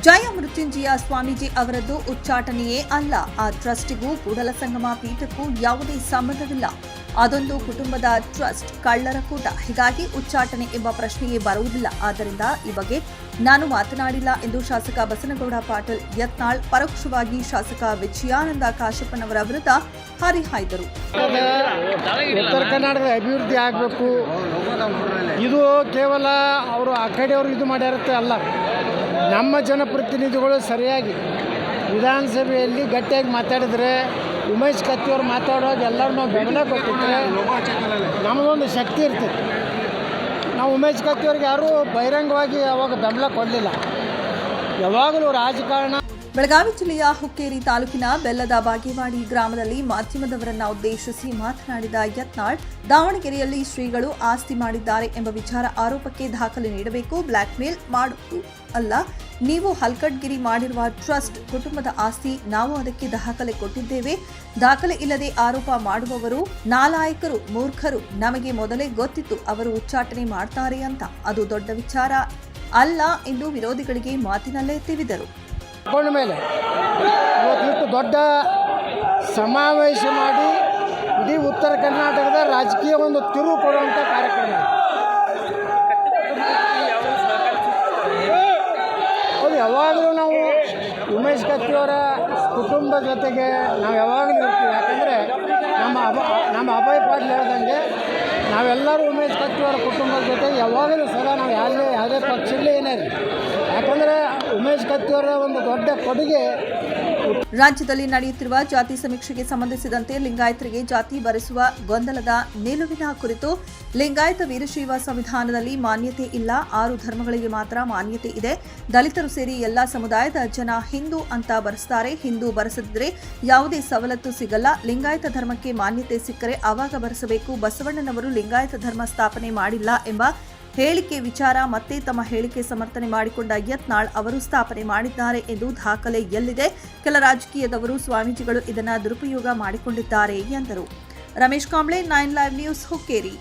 ಜಯ ಮೃತ್ಯುಂಜಯ ಸ್ವಾಮೀಜಿ ಅವರದ್ದು ಉಚ್ಚಾಟನೆಯೇ ಅಲ್ಲ. ಆ ಟ್ರಸ್ಟಿಗೂ ಕೂಡಲ ಸಂಗಮ ಪೀಠಕ್ಕೂ ಯಾವುದೇ ಸಂಬಂಧವಿಲ್ಲ. ಅದೊಂದು ಕುಟುಂಬದ ಟ್ರಸ್ಟ್ ಕಳ್ಳರ ಕೂಟ. ಹೀಗಾಗಿ ಉಚ್ಚಾಟನೆ ಎಂಬ ಪ್ರಶ್ನೆಯೇ ಬರುವುದಿಲ್ಲ. ಆದ್ದರಿಂದ ಈ ಬಗ್ಗೆ ನಾನು ಮಾತನಾಡಿಲ್ಲ ಎಂದು ಶಾಸಕ ಬಸನಗೌಡ ಪಾಟೀಲ್ ಯತ್ನಾಳ್, ಪರೋಕ್ಷವಾಗಿ ಶಾಸಕ ವಿಜಯಾನಂದ ಕಾಶಪ್ಪನವರ ವಿರುದ್ಧ ಹರಿಹಾಯ್ದರು. ಉತ್ತರ ಕರ್ನಾಟಕದ ಅಭಿವೃದ್ಧಿ ಆಗಬೇಕು. ಇದು ಕೇವಲ ಅವರು ಆ ಕಡೆಯವರು ಇದು ಮಾಡಿರುತ್ತೆ ಅಲ್ಲ. ನಮ್ಮ ಜನಪ್ರತಿನಿಧಿಗಳು ಸರಿಯಾಗಿ ವಿಧಾನಸಭೆಯಲ್ಲಿ ಗಟ್ಟಿಯಾಗಿ ಮಾತಾಡಿದ್ರೆ ಉಮೇಶ್ ಕತ್ತಿಯವ್ರು ಮಾತಾಡುವಾಗ ಎಲ್ಲರೂ ನಾವು ಬೆಂಬಲ ಕೊಟ್ಟಿದ್ರೆ ನಮಗೊಂದು ಶಕ್ತಿ ಇರ್ತೈತಿ ನಾವು ಉಮೇಶ್ ಕತ್ತಿಯವ್ರಿಗೆ ಯಾರೂ ಬಹಿರಂಗವಾಗಿ ಅವಾಗ ಬೆಂಬಲ ಕೊಡಲಿಲ್ಲ. ಯಾವಾಗಲೂ ರಾಜಕಾರಣ ಬೆಳಗಾವಿ ಜಿಲ್ಲೆಯ ಹುಕ್ಕೇರಿ ತಾಲೂಕಿನ ಬೆಲ್ಲದ ಬಾಗೇವಾಡಿ ಗ್ರಾಮದಲ್ಲಿ ಮಾಧ್ಯಮದವರನ್ನ ಉದ್ದೇಶಿಸಿ ಮಾತನಾಡಿದ ಯತ್ನಾಳ್, ದಾವಣಗೆರೆಯಲ್ಲಿ ಶ್ರೀಗಳು ಆಸ್ತಿ ಮಾಡಿದ್ದಾರೆ ಎಂಬ ವಿಚಾರ ಆರೋಪಕ್ಕೆ ದಾಖಲೆ ನೀಡಬೇಕು, ಬ್ಲ್ಯಾಕ್ಮೇಲ್ ಮಾಡುವುದು ಅಲ್ಲ, ನೀವು ಹಲ್ಕಟ್ಗಿರಿ ಮಾಡಿರುವ ಟ್ರಸ್ಟ್ ಕುಟುಂಬದ ಆಸ್ತಿ, ನಾವು ಅದಕ್ಕೆ ದಾಖಲೆ ಕೊಟ್ಟಿದ್ದೇವೆ. ದಾಖಲೆ ಇಲ್ಲದೆ ಆರೋಪ ಮಾಡುವವರು, ನಾಲಾಯಕರು, ಮೂರ್ಖರು, ನಮಗೆ ಮೊದಲೇ ಗೊತ್ತಿತ್ತು ಅವರು ಉಚ್ಚಾಟನೆ ಮಾಡ್ತಾರೆ ಅಂತ. ಅದು ದೊಡ್ಡ ವಿಚಾರ ಅಲ್ಲ ಎಂದು ವಿರೋಧಿಗಳಿಗೆ ಮಾತಿನಲ್ಲೇ ತಿವಿದರು ಕೊಂಡ ಮೇಲೆ ಇವತ್ತು ದೊಡ್ಡ ಸಮಾವೇಶ ಮಾಡಿ ಇಡೀ ಉತ್ತರ ಕರ್ನಾಟಕದ ರಾಜಕೀಯ ಒಂದು ತಿರುವು ಕೊಡುವಂಥ ಕಾರ್ಯಕ್ರಮ. ಹೌದು, ಯಾವಾಗಲೂ ನಾವು ಉಮೇಶ್ ಕತ್ತಿಯವರ ಕುಟುಂಬ ಜೊತೆಗೆ ನಾವು ಯಾವಾಗಲೂ ಇರ್ತೀವಿ. ಯಾಕಂದರೆ ನಮ್ಮ ಅಭ, ನಮ್ಮ ಅಭಯ ಪಾಟೀಲ್ ಹೇಳ್ದಂಗೆ ನಾವೆಲ್ಲರೂ ಉಮೇಶ್ ಕತ್ತಿಯವರ ಕುಟುಂಬದ ಜೊತೆ ಯಾವಾಗಲೂ ಸದಾ ನಾವು ಯಾವುದೇ ಯಾವುದೇ ಪಕ್ಷದಲ್ಲೇ ಏನೇ ಇರಲಿ ಯಾಕಂದರೆ ಉಮೇಶ್ ಕತ್ತಿಯವರ ಒಂದು ದೊಡ್ಡ ಕೊಡುಗೆ. ರಾಜ್ಯದಲ್ಲಿ ನಡೆಯುತ್ತಿರುವ ಜಾತಿ ಸಮೀಕ್ಷೆಗೆ ಸಂಬಂಧಿಸಿದಂತೆ ಲಿಂಗಾಯತರಿಗೆ ಜಾತಿ ಬರೆಸುವ ಗೊಂದಲದ ನಿಲುವಿನ ಕುರಿತು ಲಿಂಗಾಯತ ವೀರಶೈವ ಸಂವಿಧಾನದಲ್ಲಿ ಮಾನ್ಯತೆ ಇಲ್ಲ. ಆರು ಧರ್ಮಗಳಿಗೆ ಮಾತ್ರ ಮಾನ್ಯತೆ ಇದೆ. ದಲಿತರು ಸೇರಿ ಎಲ್ಲಾ ಸಮುದಾಯದ ಜನ ಹಿಂದೂ ಅಂತ ಬರೆಸ್ತಾರೆ. ಹಿಂದೂ ಬರೆಸದಿದ್ರೆ ಯಾವುದೇ ಸವಲತ್ತು ಸಿಗಲ್ಲ. ಲಿಂಗಾಯತ ಧರ್ಮಕ್ಕೆ ಮಾನ್ಯತೆ ಸಿಕ್ಕರೆ ಆವಾಗ ಬರೆಸಬೇಕು. ಬಸವಣ್ಣನವರು ಲಿಂಗಾಯತ ಧರ್ಮ ಸ್ಥಾಪನೆ ಮಾಡಿಲ್ಲ ಎಂಬ ಹೇಳಿಕೆ ವಿಚಾರ ಮತ್ತೆ ತಮ್ಮ ಹೇಳಿಕೆ ಸಮರ್ಥನೆ ಮಾಡಿಕೊಂಡ ಯತ್ನಾಳ್ ಅವರು ಸ್ಥಾಪನೆ ಮಾಡಿದ್ದಾರೆ ಎಂದು ದಾಖಲೆ ಎಲ್ಲಿದೆ? ಕೆಲ ರಾಜಕೀಯದವರು, ಸ್ವಾಮೀಜಿಗಳು ಇದನ್ನ ದುರುಪಯೋಗ ಮಾಡಿಕೊಂಡಿದ್ದಾರೆ ಎಂದರು. Ramesh Kamble, nine live news, Hukkeri.